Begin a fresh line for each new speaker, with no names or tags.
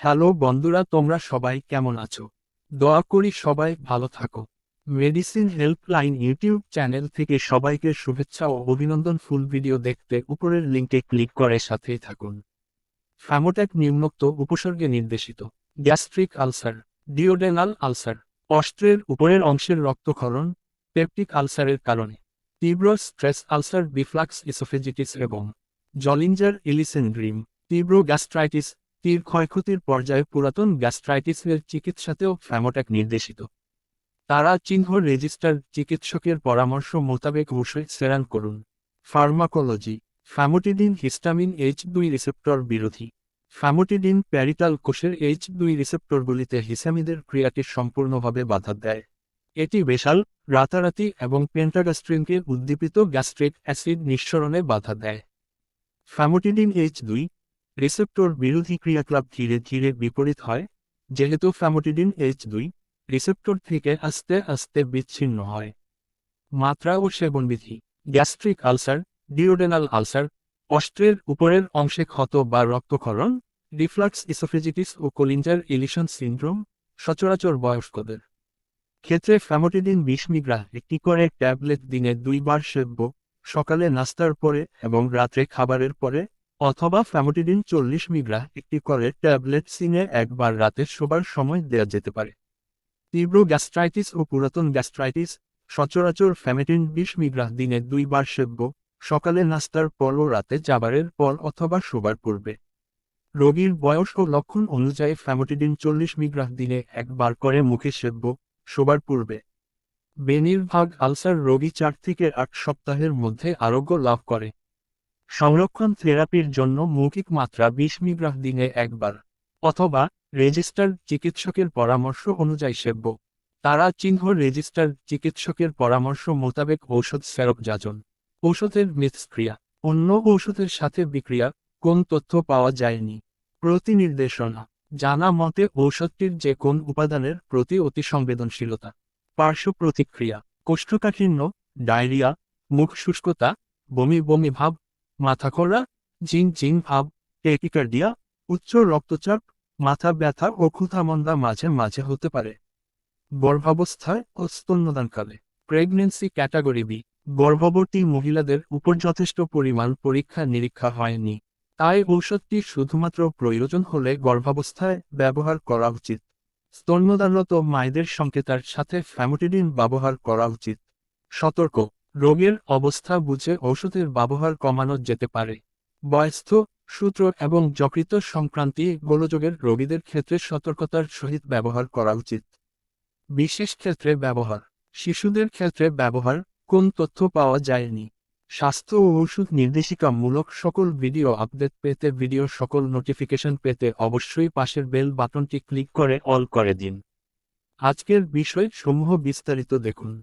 Hello বন্ধুরা, তোমরা সবাই কেমন আছো? দোয়া করি সবাই ভালো থাকো। মেডিসিন হেল্পলাইন ইউটিউব চ্যানেল থেকে সবাইকে শুভেচ্ছা ও অভিনন্দন। ফুল ভিডিও দেখতে উপরের লিঙ্কে ক্লিক করে সাথেই থাকুন। ফ্যামোট্যাক নিম্নোক্ত উপসর্গে নির্দেশিত। গ্যাস্ট্রিক আলসার ডিওডেনাল আলসার অস্ত্রের উপরের অংশের রক্তক্ষরণ পেপটিক আলসারের কারণে, তীব্র স্ট্রেস আলসার বিফ্লাক্স ইসোফেজিটিস এবং জলিঞ্জার ইলিসেন্ড্রিম তীব্র গ্যাস্ট্রাইটিস তীর ক্ষয়ক্ষতির পর্যায়ে পুরাতন গ্যাস্ট্রাইটিসের চিকিৎসাতেও ফ্যামোট্যাক নির্দেশিত। তারা চিহ্ন রেজিস্টার চিকিৎসকের পরামর্শ মোতাবেক ওষুধ সেরান করুন। ফার্মাকোলজি, ফ্যামোটিডিন হিস্টামিন এইচ দুই রিসেপ্টর বিরোধী। ফ্যামোটিডিন প্যারিটাল কোষের এইচ দুই রিসেপ্টরগুলিতে হিসামিদের ক্রিয়াটি সম্পূর্ণভাবে বাধা দেয়। এটি বেশাল, রাতারাতি এবং পেন্টাগাস্ট্রিনকে উদ্দীপিত গ্যাস্ট্রিক অ্যাসিড নিঃসরণে বাধা দেয়। ফ্যামোটিডিন এইচ দুই রিসেপ্টর বিরোধী ক্রিয়াকলাপ ধীরে ধীরে বিপরীত হয়, যেহেতু ফ্যামোটিডিন এইচ দুই রিসেপ্টর থেকে আস্তে আস্তে বিচ্ছিন্ন হয়। মাত্রা ও সেবনবিধি, গ্যাস্ট্রিক আলসার, ডিওডেনাল আলসার, অস্ত্রের উপরের অংশে ক্ষত বা রক্তক্ষরণ, রিফ্লাক্স ইসোফেজিটিস ও কোলিঞ্জার ইলিশন সিন্ড্রোম, সচরাচর বয়স্কদের। ক্ষেত্রে ফ্যামোটিডিন বিশ মিগ্রা একটি করে ট্যাবলেট দিনে দুইবার সেব্য সকালে নাস্তার পরে এবং রাত্রে খাবারের পরে অথবা ফ্যামোটিডিন চল্লিশ মিগ্রা একটি করে ট্যাবলেট সিনে একবার রাতে শোবার সময় দেয়া যেতে পারে। তীব্র গ্যাস্ট্রাইটিস ও পুরাতন গ্যাস্ট্রাইটিস, সচরাচর ফ্যামেটিন বিশ মিগ্রা দিনে দুইবার সেব্য, সকালে নাস্তার পর ও রাতে যাবারের পর অথবা শোবার পূর্বে। রোগীর বয়স ও লক্ষণ অনুযায়ী ফ্যামোটিডিন চল্লিশ মিগ্রা দিনে একবার করে মুখে সেব্য, শোবার পূর্বে। বেনির্ভাগ আলসার রোগী চার থেকে আট সপ্তাহের মধ্যে আরোগ্য লাভ করে। সংরক্ষণ থেরাপির জন্য মৌখিক মাত্রা বিশ মিগ্রাহ দিনে একবার, অথবা রেজিস্টার চিকিৎসকের পরামর্শ অনুযায়ী সেব্য। তারা চিহ্ন রেজিস্টার চিকিৎসকের পরামর্শ মোতাবেক ঔষধ সেরক যাজন। ঔষধের মিথস্ক্রিয়া। অন্য ঔষধের সাথে বিক্রিয়া, কোন তথ্য পাওয়া যায়নি। প্রতিনির্দেশনা। জানা মতে ঔষধটির যে কোন উপাদানের প্রতি অতি সংবেদনশীলতা। পার্শ্ব প্রতিক্রিয়া। কোষ্ঠকাঠিন্য, ডায়রিয়া, মুখ শুষ্কতা, বমি বমি ভাব মাথা খোরা জিন জিন ভাব টেকিকার্ডিয়া উচ্চ রক্তচাপ, মাথা ব্যথা ও ক্ষুধামন্দা মাঝে মাঝে হতে পারে। গর্ভাবস্থায় ও স্তন্যদানকালে প্রেগনেন্সি ক্যাটাগরি বি। গর্ভবতী মহিলাদের উপর যথেষ্ট পরিমাণ পরীক্ষা নিরীক্ষা হয়নি। তাই ঔষধটি শুধুমাত্র প্রয়োজন হলে গর্ভাবস্থায় ব্যবহার করা উচিত। স্তন্যদানরত মায়েদের সংকেতার সাথে ফ্যামোটিডিন ব্যবহার করা উচিত। সতর্ক। রোগের অবস্থা বুঝে ওষুধের ব্যবহার কমানো যেতে পারে। বয়স্থ, সূত্র এবং যকৃত সংক্রান্তি গোলযোগের রোগীদের ক্ষেত্রে সতর্কতার সহিত ব্যবহার করা উচিত। বিশেষ ক্ষেত্রে ব্যবহার। শিশুদের ক্ষেত্রে ব্যবহার, কোন তথ্য পাওয়া যায়নি। স্বাস্থ্য ও ওষুধ নির্দেশিকামূলক সকল ভিডিও আপডেট পেতে ভিডিও সকল নোটিফিকেশন পেতে অবশ্যই পাশের বেল বাটনটি ক্লিক করে অল করে দিন। আজকের বিষয় সমূহ বিস্তারিত দেখুন।